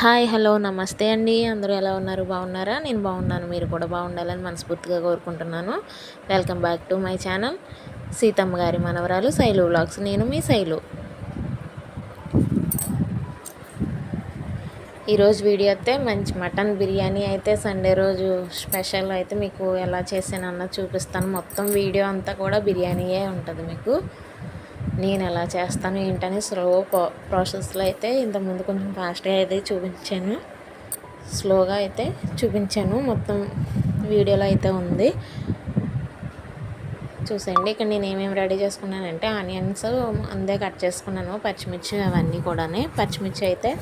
Hi hello నమస్తే అండి. అందరూ ఎలా ఉన్నారు? బాగున్నారా? నేను బాగున్నాను. మీరు కూడా బాగుండాలని మనస్ఫూర్తిగా కోరుకుంటున్నాను. Welcome back to my channel. Seethamma గారి మనవరాలు శైలు వ్లాగ్స్. నేను మీ శైలు. ఈరోజు వీడియో అయితే మంచి మటన్ బిర్యానీ అయితే సండే రోజు స్పెషల్ అయితే మీకు ఎలా చేసానన్నా చూపిస్తాను. మొత్తం వీడియో అంతా కూడా బిర్యానీయే ఉంటుంది మీకు. నేను ఎలా చేస్తాను ఏంటని స్లో ప్రాసెస్లో అయితే ఇంతకుముందు కొంచెం ఫాస్ట్గా అయితే చూపించాను. స్లోగా అయితే చూపించాను. మొత్తం వీడియోలో అయితే ఉంది. చూసేయండి. ఇక్కడ నేను ఏమేమి రెడీ చేసుకున్నానంటే ఆనియన్స్ అందే కట్ చేసుకున్నాను పచ్చిమిర్చి అవన్నీ కూడా పచ్చిమిర్చి అయితే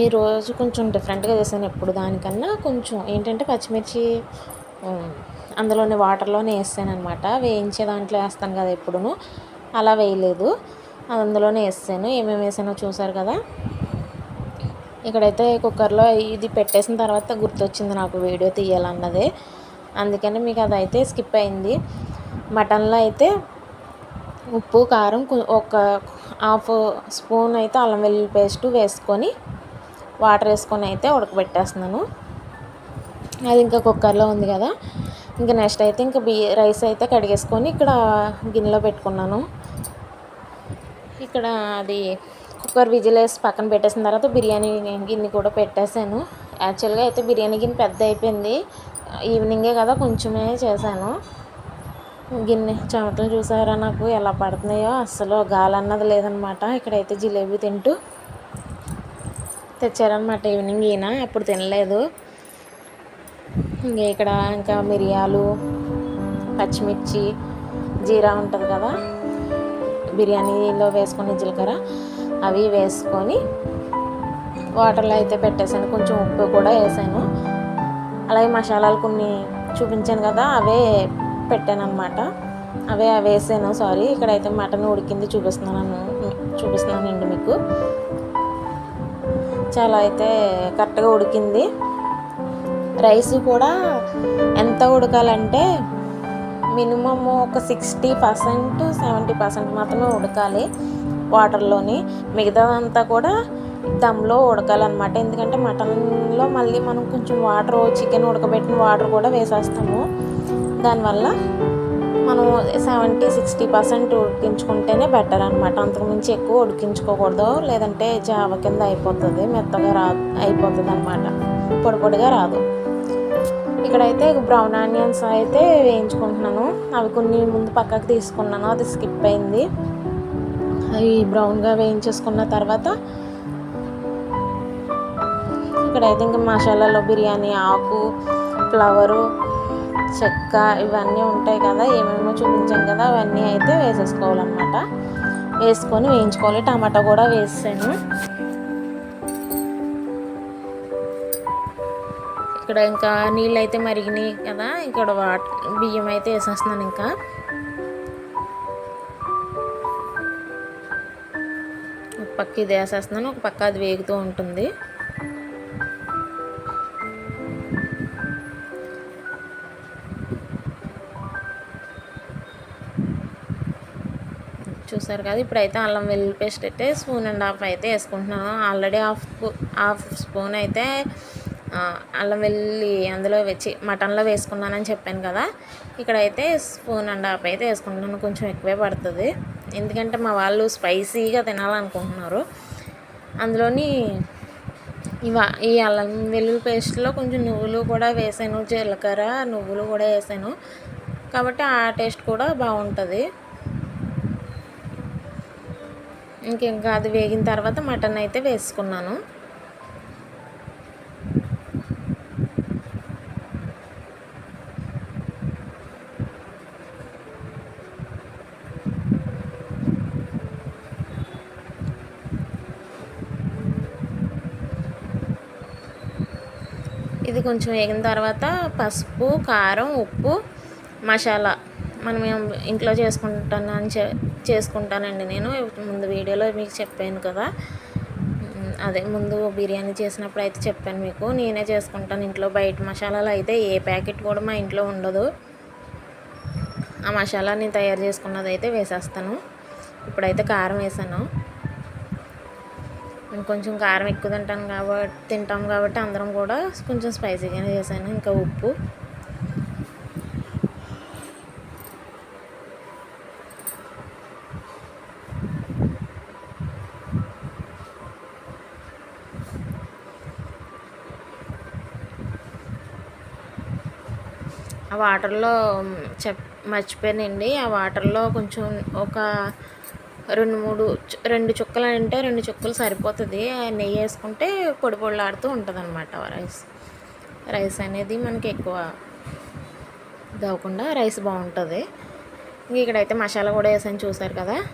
ఈరోజు కొంచెం డిఫరెంట్గా చేశాను ఎప్పుడు దానికన్నా. కొంచెం ఏంటంటే పచ్చిమిర్చి అందులోని వాటర్లోనే వేసాను అనమాట వేయించే దాంట్లో వేస్తాను కదా ఎప్పుడును. అలా వేయలేదు. అందులోనే వేసాను ఏమేమి వేసానో చూసారు కదా? ఇక్కడైతే కుక్కర్లో ఇది పెట్టేసిన తర్వాత గుర్తొచ్చింది నాకు వీడియో తీయాలన్నదే. అందుకని మీకు అదైతే స్కిప్ అయింది. మటన్లో అయితే ఉప్పు కారం ఒక హాఫ్ స్పూన్ అయితే అల్లం వెల్లుల్లి పేస్ట్ వేసుకొని వాటర్ వేసుకొని అయితే ఉడకబెట్టేస్తున్నాను. అది ఇంకా కుక్కర్లో ఉంది కదా. ఇంకా నెక్స్ట్ అయితే ఇంకా బి రైస్ అయితే కడిగేసుకొని ఇక్కడ గిన్నెలో పెట్టుకున్నాను. ఇక్కడ అది కుక్కర్ విజిల్ వేసి పక్కన పెట్టేసిన తర్వాత బిర్యానీ గిన్నె కూడా పెట్టేశాను. యాక్చువల్గా అయితే బిర్యానీ గిన్నె పెద్ద అయిపోయింది. ఈవినింగే కదా కొంచెమే చేశాను. గిన్నె చెమటలు చూసారా నాకు ఎలా పడుతున్నాయో? అస్సలు గాలి అన్నది లేదనమాట. ఇక్కడైతే జిలేబీ తింటూ తెచ్చారనమాట ఈవినింగ్ ఈయన. అప్పుడు తినలేదు. ఇక్కడ ఇంకా మిరియాలు పచ్చిమిర్చి జీరా ఉంటుంది కదా? బిర్యానీలో వేసుకునే జీలకర్ర అవి వేసుకొని వాటర్లో అయితే పెట్టేశాను. కొంచెం ఉప్పు కూడా వేసాను. అలాగే మసాలాలు కొన్ని చూపించాను కదా అవే పెట్టాను అనమాట అవే వేసాను సారీ. ఇక్కడైతే మటన్ ఉడికింది చూపిస్తున్నాను చూపిస్తున్నానండి మీకు. చాలా అయితే కరెక్ట్గా ఉడికింది. రైస్ కూడా ఎంత ఉడకాలంటే మినిమమ్ ఒక సిక్స్టీ పర్సెంట్ సెవెంటీ పర్సెంట్ మాత్రమే ఉడకాలి వాటర్లోని. మిగతాదంతా కూడా దమ్లో ఉడకాలన్నమాట. ఎందుకంటే మటన్లో మళ్ళీ మనం కొంచెం వాటర్ చికెన్ ఉడకబెట్టిన వాటర్ కూడా వేసేస్తాము. దానివల్ల మనం సెవెంటీ సిక్స్టీ పర్సెంట్ ఉడికించుకుంటేనే బెటర్ అనమాట అంతకుమించి ఎక్కువ ఉడికించుకోకూడదు. లేదంటే జావ కింద అయిపోతుంది మెత్తగా రా అయిపోతుంది అనమాట పొడి పొడిగా రాదు. ఇక్కడైతే బ్రౌన్ ఆనియన్స్ అయితే వేయించుకుంటున్నాను. అవి కొన్ని ముందు పక్కకు తీసుకున్నాను అది స్కిప్ అయింది. అవి బ్రౌన్గా వేయించేసుకున్న తర్వాత ఇక్కడైతే ఇంకా మసాలాలో బిర్యానీ ఆకు ఫ్లవరు చెక్క ఇవన్నీ ఉంటాయి కదా ఏమేమో చూపించాం కదా అవన్నీ అయితే వేసేసుకోవాలన్నమాట. వేసుకొని వేయించుకోవాలి. టమాటా కూడా వేసాను. ఇక్కడ ఇంకా నీళ్ళు అయితే మరిగినాయి కదా ఇక్కడ వాటర్ బియ్యం అయితే వేసేస్తున్నాను ఇంకా. ఒక పక్క ఇది వేసేస్తున్నాను ఒక పక్క అది వేగుతూ ఉంటుంది. చూసారు కదా ఇప్పుడైతే అల్లం వెల్లుల్లి పేస్ట్ అయితే స్పూన్ అండ్ హాఫ్ అయితే వేసుకుంటున్నాను. ఆల్రెడీ హాఫ్ హాఫ్ స్పూన్ అయితే అల్లం వెల్లుల్లి అందులో వచ్చి మటన్లో వేసుకున్నానని చెప్పాను కదా. ఇక్కడైతే స్పూన్ అండ్ హాఫ్ అయితే వేసుకుంటున్నాను కొంచెం ఎక్కువే పడుతుంది. ఎందుకంటే మా వాళ్ళు స్పైసీగా తినాలనుకుంటున్నారు. అందులోని ఇవా ఈ అల్లం వెల్లుల్లి పేస్ట్లో కొంచెం నువ్వులు కూడా వేసాను జీలకర్ర నువ్వులు కూడా వేసాను. కాబట్టి ఆ టేస్ట్ కూడా బాగుంటుంది. ఇంకింకా అది వేగిన తర్వాత మటన్ అయితే వేసుకున్నాను. ఇది కొంచెం వేగిన తర్వాత పసుపు కారం ఉప్పు మసాలా. మనం ఇంట్లో చేసుకుంటాను అని చేసుకుంటానండి నేను. ముందు వీడియోలో మీకు చెప్పాను కదా. అదే ముందు బిర్యానీ చేసినప్పుడు అయితే చెప్పాను మీకు. నేనే చేసుకుంటాను ఇంట్లో. బయట మసాలాలు అయితే ఏ ప్యాకెట్ కూడా మా ఇంట్లో ఉండదు. ఆ మసాలా నేను తయారు చేసుకున్నది అయితే వేసేస్తాను. ఇప్పుడైతే కారం వేసాను. కొంచెం కారం ఎక్కువ తింటాం కాబట్టి తింటాం కాబట్టి అందరం కూడా కొంచెం స్పైసీగానే చేశాను. ఇంకా ఉప్పు. ఆ వాటర్లో చెప్ మర్చిపోయానండి. ఆ వాటర్లో కొంచెం ఒక రెండు మూడు చు- రెండు చుక్కలు అంటే రెండు చుక్కలు సరిపోతుంది. ఆ నెయ్యి వేసుకుంటే పొడి పొడిలాడుతూ ఉంటుంది అనమాట రైస్. రైస్ అనేది మనకి ఎక్కువ ఇది రైస్ బాగుంటుంది ఇంక ఇక్కడైతే మసాలా కూడా వేసాను చూసారు కదా.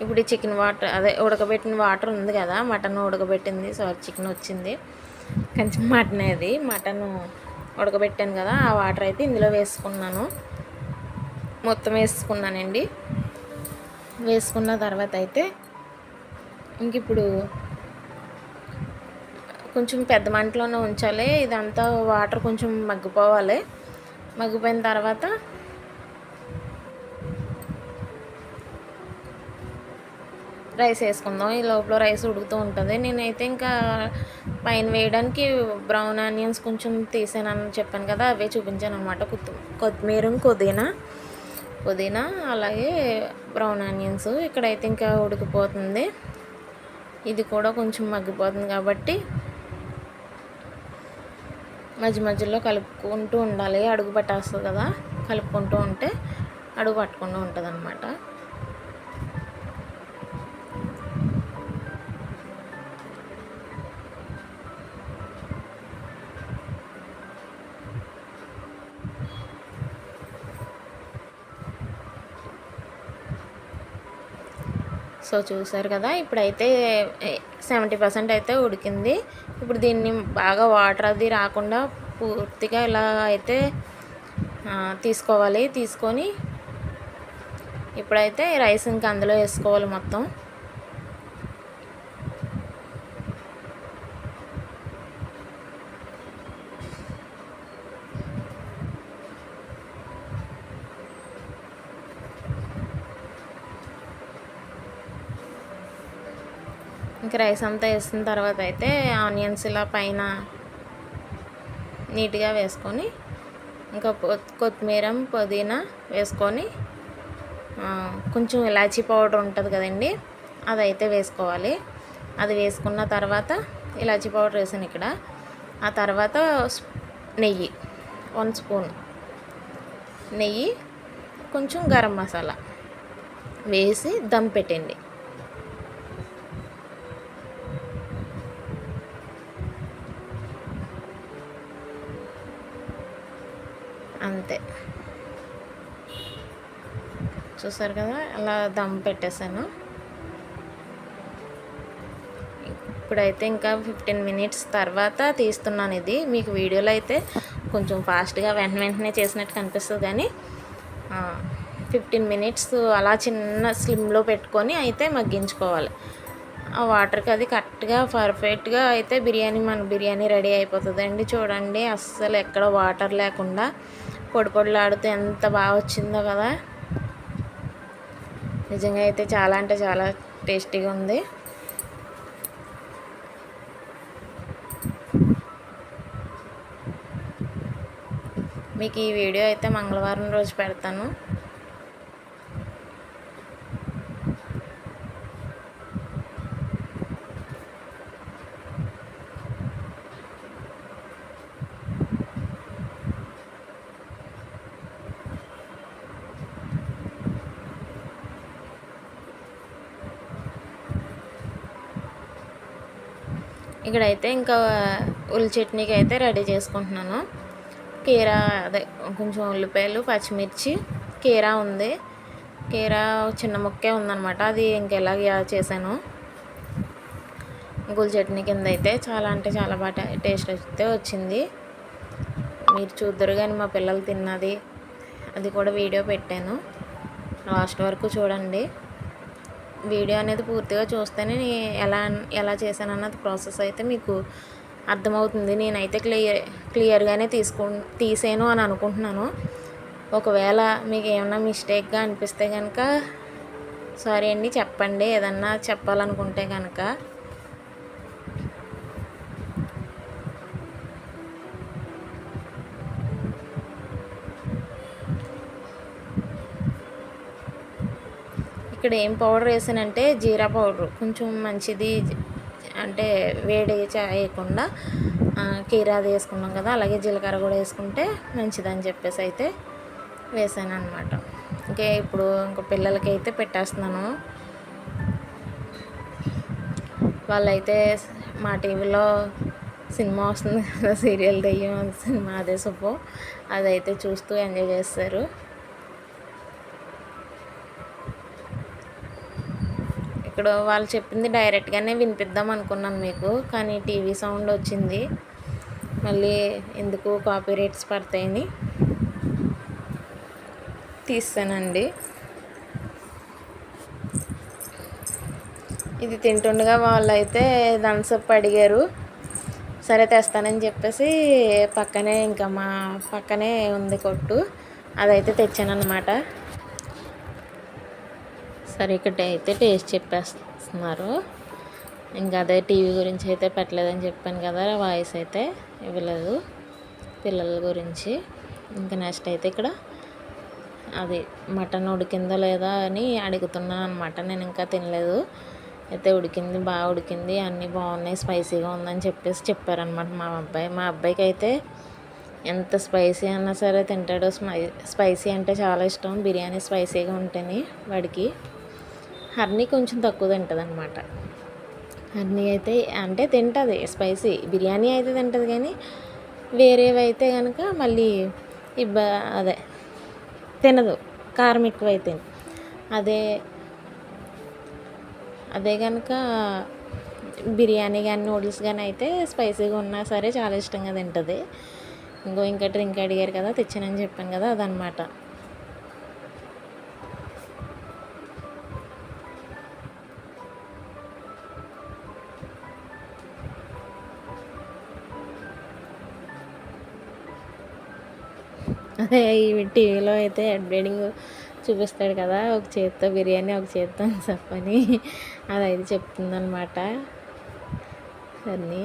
ఇప్పుడు చికెన్ వాటర్ అదే ఉడకబెట్టిన వాటర్ ఉంది కదా మటన్ ఉడకబెట్టింది సారీ చికెన్ వచ్చింది. కొంచెం మటన్ అది. మటన్ ఉడకబెట్టాను కదా ఆ వాటర్ అయితే ఇందులో వేసుకున్నాను. మొత్తం వేసుకున్నానండి. వేసుకున్న తర్వాత అయితే ఇంక ఇప్పుడు కొంచెం పెద్ద మంటలోనే ఉంచాలి. ఇదంతా వాటర్ కొంచెం మగ్గిపోవాలి. మగ్గిపోయిన తర్వాత రైస్ వేసుకుందాం. ఈ లోపల రైస్ ఉడుకుతూ ఉంటుంది. నేనైతే ఇంకా పైన వేయడానికి బ్రౌన్ ఆనియన్స్ కొంచెం తీసానని చెప్పాను కదా అవే చూపించాను అనమాట కొత్తిమీర పుదీనా పుదీనా అలాగే బ్రౌన్ ఆనియన్స్. ఇక్కడైతే ఇంకా ఉడికిపోతుంది. ఇది కూడా కొంచెం మగ్గిపోతుంది కాబట్టి మధ్య మధ్యలో కలుపుకుంటూ ఉండాలి. అడుగు పట్టేస్తుంది కదా కలుపుకుంటూ ఉంటే అడుగు పట్టకుండా ఉంటుంది సో చూసారు కదా ఇప్పుడైతే సెవెంటీ పర్సెంట్ అయితే ఉడికింది. ఇప్పుడు దీన్ని బాగా వాటర్ అది రాకుండా పూర్తిగా ఇలా అయితే తీసుకోవాలి. తీసుకొని ఇప్పుడైతే రైస్ ఇంకా అందులో వేసుకోవాలి మొత్తం. ఇంకా రైస్ అంతా వేసిన తర్వాత అయితే ఆనియన్స్ ఇలా పైన నీట్గా వేసుకొని ఇంకా కొత్తిమీర పుదీనా వేసుకొని కొంచెం ఇలాచీ పౌడర్ ఉంటుంది కదండి అదైతే వేసుకోవాలి. అది వేసుకున్న తర్వాత ఇలాచీ పౌడర్ వేసాను ఇక్కడ. ఆ తర్వాత నెయ్యి వన్ స్పూన్ నెయ్యి కొంచెం గరం మసాలా వేసి దమ్ పెట్టండి. అంతే. చూసారు కదా అలా దమ్ పెట్టేశాను. ఇప్పుడైతే ఇంకా ఫిఫ్టీన్ మినిట్స్ తర్వాత తీస్తున్నాను ఇది. మీకు వీడియోలో అయితే కొంచెం ఫాస్ట్గా వెంట వెంటనే చేసినట్టు కనిపిస్తుంది కానీ ఫిఫ్టీన్ మినిట్స్ అలా చిన్న స్లిమ్లో పెట్టుకొని అయితే మగ్గించుకోవాలి. ఆ వాటర్కి అది కరెక్ట్గా పర్ఫెక్ట్గా అయితే బిర్యానీ మన బిర్యానీ రెడీ అయిపోతుందండి. చూడండి అస్సలు ఎక్కడ వాటర్ లేకుండా పొడి పొడిలాడుతూ ఎంత బాగా వచ్చిందో కదా. నిజంగా అయితే చాలా అంటే చాలా టేస్టీగా ఉంది. మీకు ఈ వీడియో అయితే మంగళవారం రోజు పెడతాను. ఇక్కడైతే ఇంకా ఉల్లి చట్నీకి అయితే రెడీ చేసుకుంటున్నాను. కీరా అదే కొంచెం ఉల్లిపాయలు పచ్చిమిర్చి కీరా ఉంది. కీరా చిన్న ముక్కే ఉందన్నమాట. అది ఇంకెలాగ చేశాను. గుల్ చట్నీ కింద అయితే చాలా అంటే చాలా బాగా టేస్ట్ అయితే వచ్చింది. మీరు చూద్దరు కానీ మా పిల్లలు తిన్నది. అది కూడా వీడియో పెట్టాను. లాస్ట్ వరకు చూడండి. వీడియో అనేది పూర్తిగా చూస్తేనే నేను ఎలా ఎలా చేశాను అన్నది ప్రాసెస్ అయితే మీకు అర్థమవుతుంది. నేనైతే క్లియర్ క్లియర్గానే తీసుకు తీసాను అని అనుకుంటున్నాను. ఒకవేళ మీకు ఏమన్నా మిస్టేక్గా అనిపిస్తే కనుక సారీ అండి చెప్పండి. ఏదన్నా చెప్పాలనుకుంటే కనుక ఇక్కడ ఏం పౌడర్ వేసానంటే జీరా పౌడర్. కొంచెం మంచిది అంటే వేడి చేయకుండా కీరాది వేసుకున్నాం కదా అలాగే జీలకర్ర కూడా వేసుకుంటే మంచిదని చెప్పేసి అయితే వేసాను అనమాట ఇంకే ఇప్పుడు ఇంక పిల్లలకి అయితే పెట్టేస్తున్నాను. వాళ్ళైతే మా టీవీలో సినిమా వస్తుంది కదా సీరియల్ దెయ్యం సినిమా అదే సొప్పు అదైతే చూస్తూ ఎంజాయ్ చేస్తారు. ఇక్కడ వాళ్ళు చెప్పింది డైరెక్ట్గానే వినిపిద్దాం అనుకున్నాను మీకు కానీ టీవీ సౌండ్ వచ్చింది. మళ్ళీ ఎందుకు కాపీ రేట్స్ పడతాయని తీస్తానండి. ఇది తింటుండగా వాళ్ళైతే థమ్స్అప్ అడిగారు. సరే తెస్తానని చెప్పేసి పక్కనే ఇంకా మా పక్కనే ఉంది కొట్టు అదైతే తెచ్చాను అనమాట సరే ఇక్కడ అయితే టేస్ట్ చెప్పేస్తున్నారు. ఇంకా అదే టీవీ గురించి అయితే పెట్టలేదని చెప్పాను కదా వాయిస్ అయితే ఇవ్వలేదు పిల్లల గురించి. ఇంకా నెక్స్ట్ అయితే ఇక్కడ అది మటన్ ఉడికిందో లేదా అని అడుగుతున్నాను అనమాట నేను ఇంకా తినలేదు. అయితే ఉడికింది బాగా ఉడికింది అన్నీ బాగున్నాయి స్పైసీగా ఉందని చెప్పేసి చెప్పారనమాట మా అబ్బాయి. మా అబ్బాయికి అయితే ఎంత స్పైసీ అన్నా సరే తింటాడో. స్పై స్పైసీ అంటే చాలా ఇష్టం. బిర్యానీ స్పైసీగా ఉంటేనే వాడికి. హర్నీ కొంచెం తక్కువ తింటుంది అనమాట హర్నీ అయితే అంటే తింటుంది స్పైసీ. బిర్యానీ అయితే తింటుంది కానీ వేరేవి అయితే కనుక మళ్ళీ ఇబ్బ అదే తినదు. కారం ఎక్కువైతే అదే అదే కనుక బిర్యానీ కానీ నూడిల్స్ కానీ అయితే స్పైసీగా ఉన్నా సరే చాలా ఇష్టంగా తింటుంది. ఇంకో ఇంకా డ్రింక్ అడిగారు కదా తెచ్చానని చెప్పాను కదా అదనమాట ఈ టీవీలో అయితే అడ్వర్టైజింగ్ చూపిస్తాడు కదా ఒక చేత్తో బిర్యానీ ఒక చేత్తో చెప్పని. అది అయితే చెప్తుందనమాట అన్నీ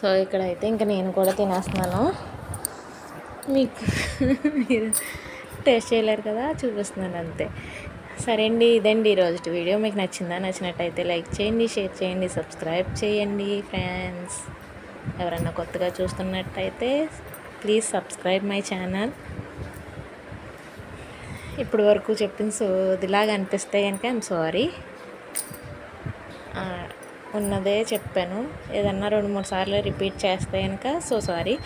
సో ఇక్కడైతే ఇంకా నేను కూడా తినేస్తున్నాను. మీకు మీరు టేస్ట్ చేయలేరు కదా చూపిస్తున్నాను అంతే. సరే అండి ఇదండి ఈరోజు వీడియో. మీకు నచ్చిందా నచ్చినట్టయితే లైక్ చేయండి షేర్ చేయండి సబ్స్క్రైబ్ చేయండి ఫ్రెండ్స్. ఎవరన్నా కొత్తగా చూస్తున్నట్టయితే ప్లీజ్ సబ్స్క్రైబ్ మై ఛానల్. ఇప్పుడు వరకు చెప్పిన సోదిలాగా అనిపిస్తే కనుక ఐమ్ సారీ. ఉన్నదే చెప్పాను. ఏదన్నా రెండు మూడు సార్లు రిపీట్ చేస్తే కనుక సో సారీ.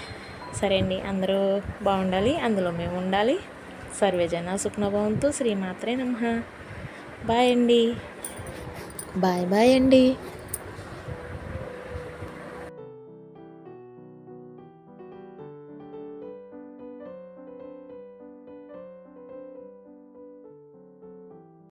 సరే అండి అందరూ బాగుండాలి అందులో మేము ఉండాలి. సర్వేజన సుఖ్నభవంతు శ్రీమాత్రే నమ. బాయ్ అండి. బాయ్ బాయ్ అండి.